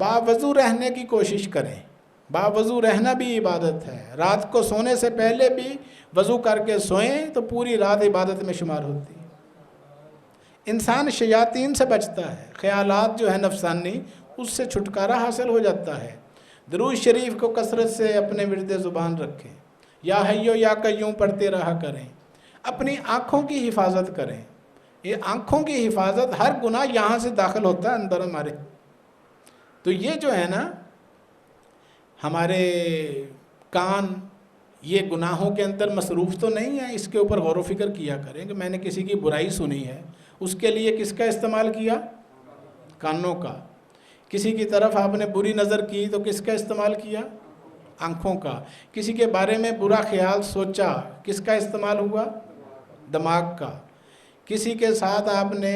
बावजू रहने की कोशिश करें। बावजू रहना भी इबादत है। रात को सोने से पहले भी वज़ू करके सोएँ तो पूरी रात इबादत में शुमार होती है। इंसान शयातीन से बचता है। ख्यालात जो है नफसानी, उससे छुटकारा हासिल हो जाता है। दरूज शरीफ को कसरत से अपने विरद ज़ुबान रखें। या हयो या कयूँ पढ़ते रहा करें। अपनी आँखों की हिफाजत करें। ये आँखों की हिफाजत हर गुनाह यहाँ से दाखिल होता है अंदर हमारे तो ये जो है ना, हमारे कान, ये गुनाहों के अंदर मसरूफ़ तो नहीं है, इसके ऊपर गौर फ़िक्र किया करें कि मैंने किसी की बुराई सुनी है, उसके लिए किसका इस्तेमाल किया? कानों का। किसी की तरफ़ आपने बुरी नज़र की तो किसका इस्तेमाल किया? आँखों का। किसी के बारे में बुरा ख्याल सोचा, किसका इस्तेमाल हुआ? दिमाग का। किसी के साथ आपने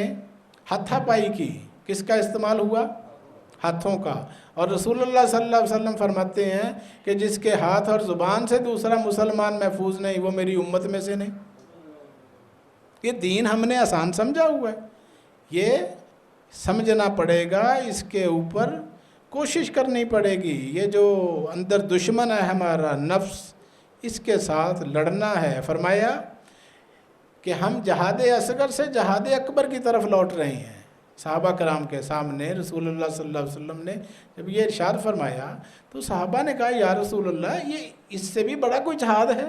हाथापाई की, किसका इस्तेमाल हुआ? हाथों का। और रसूलुल्लाह सल्लल्लाहु फरमाते हैं कि जिसके हाथ और ज़ुबान से दूसरा मुसलमान महफूज नहीं, वो मेरी उम्मत में से नहीं। ये दीन हमने आसान समझा हुआ है। ये समझना पड़ेगा, इसके ऊपर कोशिश करनी पड़ेगी। ये जो अंदर दुश्मन है हमारा नफ्स, इसके साथ लड़ना है। फरमाया कि हम जहाद असगर से जहाद अकबर की तरफ़ लौट रहे हैं। साहबा कराम के सामने अलैहि वसल्लम ने जब ये इरशाद फरमाया तो साहबा ने कहा, या रसूलुल्लाह, ये इससे भी बड़ा कोई जहाद है?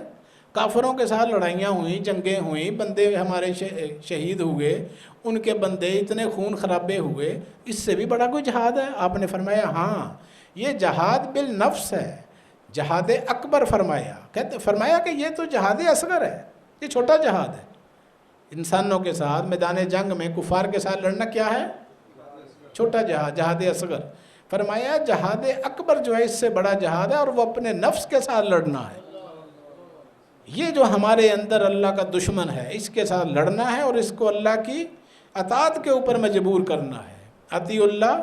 काफरों के साथ लड़ाइयाँ हुई, जंगें हुई, बंदे हमारे शहीद हुए, उनके बंदे इतने खून खराबे हुए, इससे भी बड़ा कोई जहाद है? आपने फरमाया हाँ ये जहाद बिल नफ्स है। जहाद अकबर फरमाया, कहते, फरमाया कि ये तो जहाद असगर है, ये छोटा जहाद है। इंसानों के साथ, मैदान जंग में कुफार के साथ लड़ना क्या है? छोटा जहाज़ जहाद असगर। फरमाया जहाद अकबर जो है, इससे बड़ा जहाद है और वो अपने नफ्स के साथ लड़ना है। ये जो हमारे अंदर अल्लाह का दुश्मन है, इसके साथ लड़ना है और इसको अल्लाह की अतात के ऊपर मजबूर करना है। अतील्ला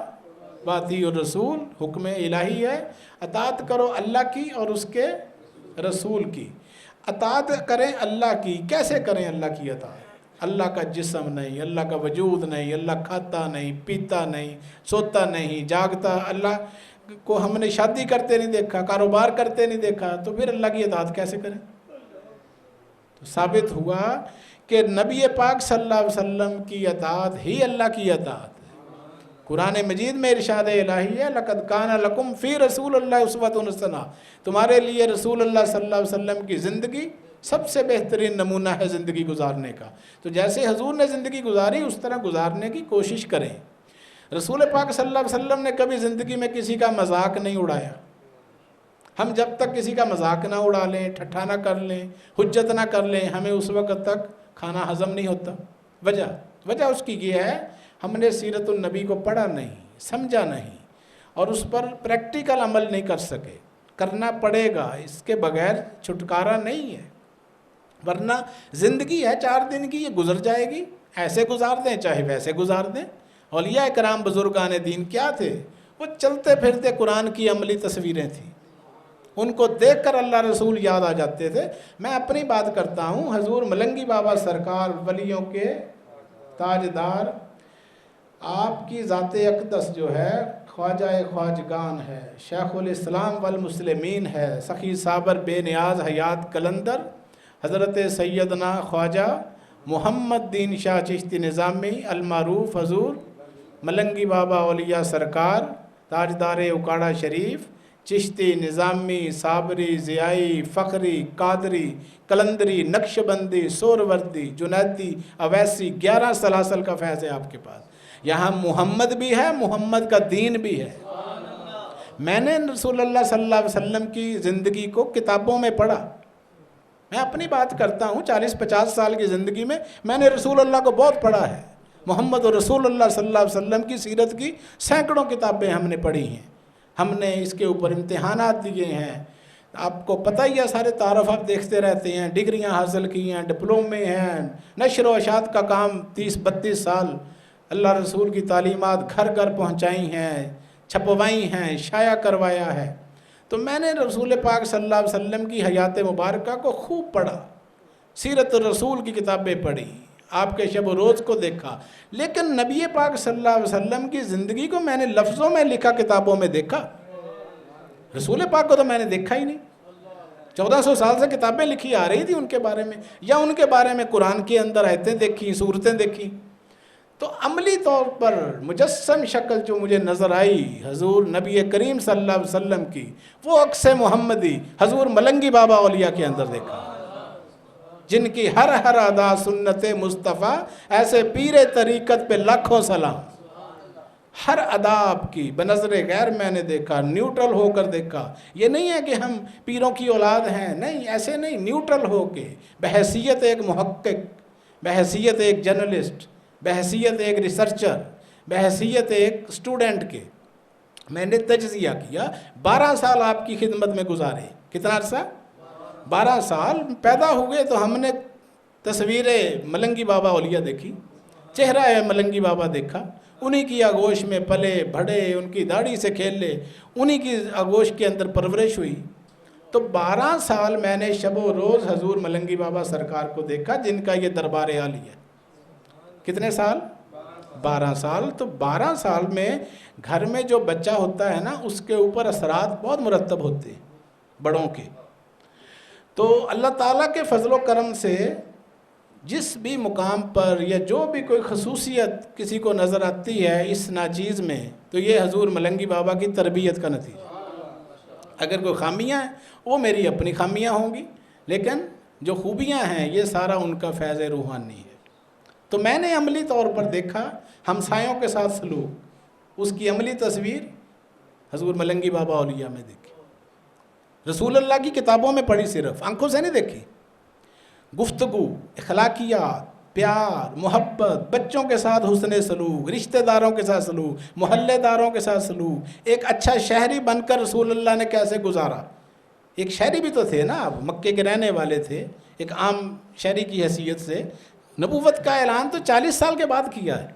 बाती रसूल, हुक्म इलाही है। अतात करो अल्लाह की और उसके रसूल की। अतात करें अल्लाह की। कैसे करें अल्लाह की अतात अल्लाह का जिसम नहीं, अल्लाह का वजूद नहीं, अल्लाह खाता नहीं, पीता नहीं, सोता नहीं, जागता, अल्लाह को हमने शादी करते नहीं देखा, कारोबार करते नहीं देखा तो फिर अल्लाह की अतात कैसे करें? तो साबित हुआ कि नबी पाक सल्लल्लाहु अलैहि वसल्लम की अतात ही अल्लाह की अतात कुरान मजीद में इरशाद इलाही है, लक़द काना लकुम फ़ी रसूल अल्लाह उसवतुसना तुम्हारे लिए रसूल अल्लाह सल्लल्लाहु अलैहि वसल्लम की ज़िंदगी सबसे बेहतरीन नमूना है ज़िंदगी गुजारने का। तो जैसे हजूर ने ज़िंदगी गुजारी, उस तरह गुजारने की कोशिश करें। रसूल पाक सल्लल्लाहु अलैहि वसल्लम ने कभी ज़िंदगी में किसी का मज़ाक नहीं उड़ाया। हम जब तक किसी का मज़ाक ना उड़ा लें, ठट्ठा ना कर लें, हुज्जत ना कर लें, हमें उस वक्त तक खाना हज़म नहीं होता। वजह वजह उसकी ये है, हमने सीरतुलनबी को पढ़ा नहीं, समझा नहीं, और उस पर प्रैक्टिकल अमल नहीं कर सके। करना पड़ेगा, इसके बगैर छुटकारा नहीं है। वरना ज़िंदगी है, चार दिन की, ये गुजर जाएगी। ऐसे गुजार दें, चाहे वैसे गुजार दें। अलिया कराम बुजुर्गान दीन क्या थे? वो चलते फिरते कुरान की अमली तस्वीरें थी। उनको देखकर अल्लाह रसूल याद आ जाते थे। मैं अपनी बात करता हूँ, हजूर मलंगी बाबा सरकार वलियों के ताजदार। आपकी ज़ात अकदस जो है ख्वाजा ख्वाजगान है। शेख़ुल इस्लाम वलमसलमिन है। सखी साबर बे बेनियाज हयात कलंदर। हज़रत सैदना ख्वाजा मोहम्मद दीन शाह चिश्ती निज़ामी, अलमारूफ हजूर, मलंगी बाबा ओलिया सरकार, ताजदार उकाड़ा शरीफ, चिश्ती निज़ामी, साबरी, ज़ियाई, फ़खरी, कादरी, कलंदरी, नक्शबंदी, सोरवर्दी, जुनैदी, अवैसी, ग्यारह सलासल का फैज़ है आपके पास। यहाँ मोहम्मद भी है, मोहम्मद का दीन भी है। मैंने रसूलुल्लाह सल्लल्लाहु की ज़िंदगी को किताबों में पढ़ा। मैं अपनी बात करता हूँ, चालीस पचास साल की ज़िंदगी में मैंने रसूलुल्लाह को बहुत पढ़ा है। मोहम्मद और रसूलुल्लाह सल्लल्लाहु अलैहि वसल्लम की सीरत की सैकड़ों किताबें हमने पढ़ी हैं। हमने इसके ऊपर इम्तहान दिए हैं। आपको पता ही है, सारे तारफ़ आप देखते रहते हैं, डिग्रियाँ हासिल की हैं, डिप्लोमे हैं, नशर वशात का काम तीस बत्तीस साल। अल्लाह रसूल की तालीमत घर घर पहुँचाई हैं, छपवाई हैं, शाया करवाया है। तो मैंने रसूल पाक सल्लल्लाहु अलैहि वसल्लम की हयात मुबारक को खूब पढ़ा। सीरत रसूल की किताबें पढ़ी, आपके शब रोज़ को देखा। लेकिन नबी पाक सल्लल्लाहु अलैहि वसल्लम की ज़िंदगी को मैंने लफ्ज़ों में लिखा, किताबों में देखा। रसूल पाक को तो मैंने देखा ही नहीं। चौदह सौ साल से किताबें लिखी आ रही थी उनके बारे में, या उनके बारे में कुरान के अंदर आयतें देखी, सूरतें देखी। तो अमली तौर पर मुजस्म शक्ल जो मुझे नज़र आई, हजूर नबी करीम सल्लल्लाहु अलैहि वसल्लम की, वो अक्स मोहम्मदी, हजूर मलंगी बाबा औलिया के अंदर देखा। जिनकी हर हर अदा सुन्नत मुस्तफ़ा, ऐसे पीर तरीक़त पे लाखों सलाम। हर अदाब की बनजर गैर मैंने देखा, न्यूट्रल होकर देखा। ये नहीं है कि हम पीरों की औलाद हैं, नहीं, ऐसे नहीं, न्यूट्रल हो के बहसीत एक महक्क बहसीत एक जर्नलिस्ट बहसीत एक रिसर्चर बहसीत एक स्टूडेंट के। मैंने तजिया किया, बारह साल आपकी खिदमत में गुजारे। कितना अर्सा? बारह साल पैदा हुए तो हमने तस्वीरें मलंगी बाबा ओलिया देखी, चेहरा है मलंगी बाबा देखा, उन्हीं की आगोश में पले भड़े, उनकी दाढ़ी से खेल, उन्हीं की आगोश के अंदर परवरिश हुई। तो बारह साल मैंने शब रोज़ हजूर मलंगी बाबा सरकार को देखा, जिनका ये दरबार आली है कितने साल? बारह साल। तो बारह साल में घर में जो बच्चा होता है ना, उसके ऊपर असरात बहुत मुरतब होते हैं, बड़ों के। तो अल्लाह ताला के फजल करम से जिस भी मुकाम पर या जो भी कोई खसूसियत किसी को नज़र आती है इस नाचीज़ में तो ये हजूर मलंगी बाबा की तरबियत का नतीजा। अगर कोई खामियाँ हैं, वो मेरी अपनी खामियाँ होंगी, लेकिन जो खूबियाँ हैं, ये सारा उनका फैज़ रूहानी है। तो मैंने अमली तौर पर देखा, हमसायों के साथ सलूक। उसकी अमली तस्वीर हजूर मलंगी बाबा औलिया में देखी। रसूल अल्लाह की किताबों में पढ़ी सिर्फ़, आँखों से नहीं देखी। गुफ्तगु अखलाकियात प्यार, मोहब्बत, बच्चों के साथ हुसन सलूक, रिश्तेदारों के साथ सलूक, मोहल्लेदारों के साथ सलूक। एक अच्छा शहरी बनकर रसूल अल्लाह ने कैसे गुजारा? एक शहरी भी तो थे ना अब मक्के के रहने वाले थे, एक आम शहरी की हैसियत से। नबूवत का ऐलान तो चालीस साल के बाद किया है।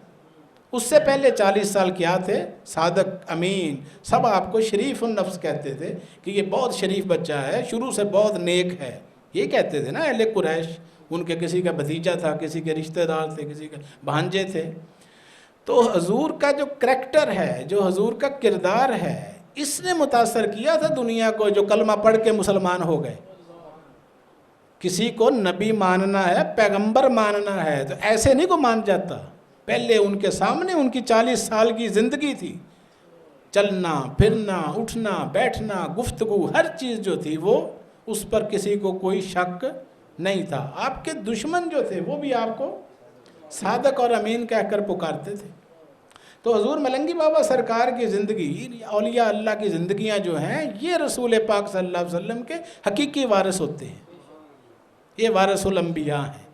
उससे पहले चालीस साल क्या थे? सादक अमीन। सब आपको शरीफ नफ्स कहते थे कि ये बहुत शरीफ बच्चा है, शुरू से बहुत नेक है। ये कहते थे ना, अहले कुरैश। उनके किसी का भतीजा था, किसी के रिश्तेदार थे, किसी के भांजे थे। तो हजूर का जो करैक्टर है, जो हजूर का किरदार है, इसने मुतासर किया था दुनिया को, जो कलमा पढ़ के मुसलमान हो गए। किसी को नबी मानना है, पैगंबर मानना है तो ऐसे नहीं को मान जाता। पहले उनके सामने उनकी चालीस साल की ज़िंदगी थी। चलना, फिरना, उठना, बैठना, गुफ्तगु, हर चीज़ जो थी वो, उस पर किसी को कोई शक नहीं था। आपके दुश्मन जो थे, वो भी आपको सादक और अमीन कहकर पुकारते थे। तो हजूर मलंगी बाबा सरकार की ज़िंदगी अलिया अल्लाह की ज़िंदगियाँ जो हैं, ये रसूल पाक सल्लल्लाहु अलैहि वसल्लम के हकीकी वारस होते हैं। ये वारसुलम्बिया हैं।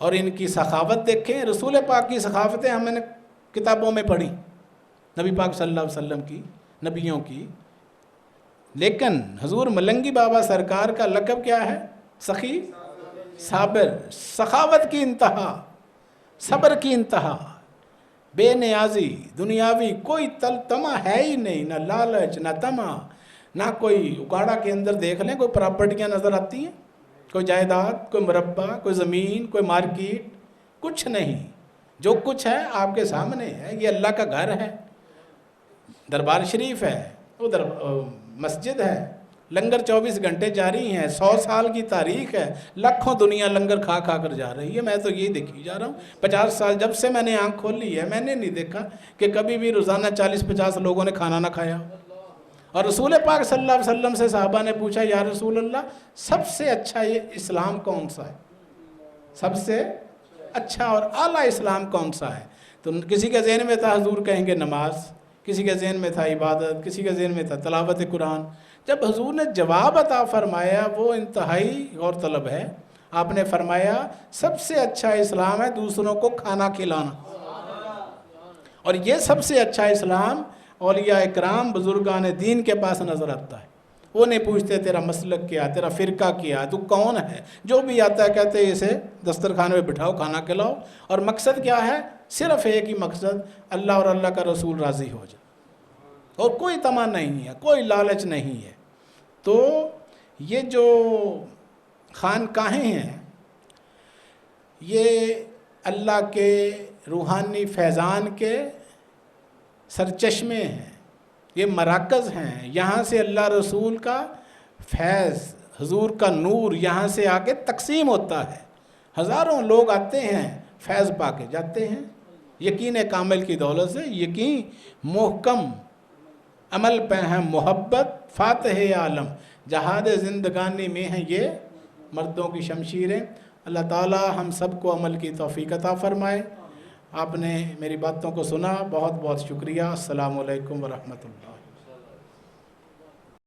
और इनकी सखावत देखें, रसूल पाक की सखावतें हमने किताबों में पढ़ी, नबी पाक सल्लल्लाहु अलैहि वसल्लम की, नबियों की। लेकिन हजूर मलंगी बाबा सरकार का लकब क्या है? सखी? साबिर। सखावत की इंतहा, सब्र की इंतहा। बेनियाजी, दुनियावी, कोई तल तमा है ही नहीं, ना लालच, ना तमा, ना कोई उकाड़ा के अंदर देख लें, कोई प्रॉपर्टियाँ नज़र आती हैं। कोई जायदाद, कोई मुरबा कोई ज़मीन, कोई मार्केट, कुछ नहीं। जो कुछ है आपके सामने है, ये अल्लाह का घर है। दरबार शरीफ है उधर मस्जिद है। लंगर 24 घंटे जारी हैं, सौ साल की तारीख है। लाखों दुनिया लंगर खा खा कर जा रही है। मैं तो ये देखी जा रहा हूँ, पचास साल जब से मैंने आँख खोली है, मैंने नहीं देखा कि कभी भी रोज़ाना चालीस पचास लोगों ने खाना ना खाया। और रसूल पाक सल्लल्लाहु अलैहि वसल्लम से साहबा ने पूछा, या रसूल अल्लाह सबसे अच्छा ये इस्लाम कौन सा है? सबसे अच्छा और आला इस्लाम कौन सा है? तो किसी के जहन में था हजूर कहेंगे नमाज़, किसी के जहन में था इबादत, किसी के जहन में था तलावत कुरान। जब हजूर ने जवाब अता फरमाया, वो इंतहाई गौर तलब है। आपने फरमाया, सबसे अच्छा इस्लाम है दूसरों को खाना खिलाना। और ये सबसे अच्छा इस्लाम अलिया कराम बुजुर्गान दीन के पास नज़र आता है। वो नहीं पूछते, तेरा मसलक क्या तेरा फ़िरका क्या तू कौन है? जो भी आता है, कहते इसे दस्तरखाने में बिठाओ, खाना खिलाओ। और मकसद क्या है? सिर्फ़ एक ही मकसद, अल्लाह और अल्लाह का रसूल राज़ी हो जाए और कोई तमा नहीं है, कोई लालच नहीं है। तो ये जो खानकाहें हैं, ये अल्लाह के रूहानी फैज़ान के सरचश्मे हैं, ये मराकज़ हैं। यहाँ से अल्लाह रसूल का फैज़, हजूर का नूर यहाँ से आके तकसीम होता है। हज़ारों लोग आते हैं, फैज़ पा के जाते हैं। यकीन कामिल की दौलत से यकीन मोहकम, अमल पे हैं मोहब्बत, फ़ातह आलम। जहाद ज़िंदगानी में हैं ये मर्दों की शमशीरें। अल्लाह ताला हम सबको अमल की तोफ़ी अता फ़रमाए। आपने मेरी बातों को सुना। बहुत बहुत शुक्रिया। अल्लाम वरहमतुल्लाह।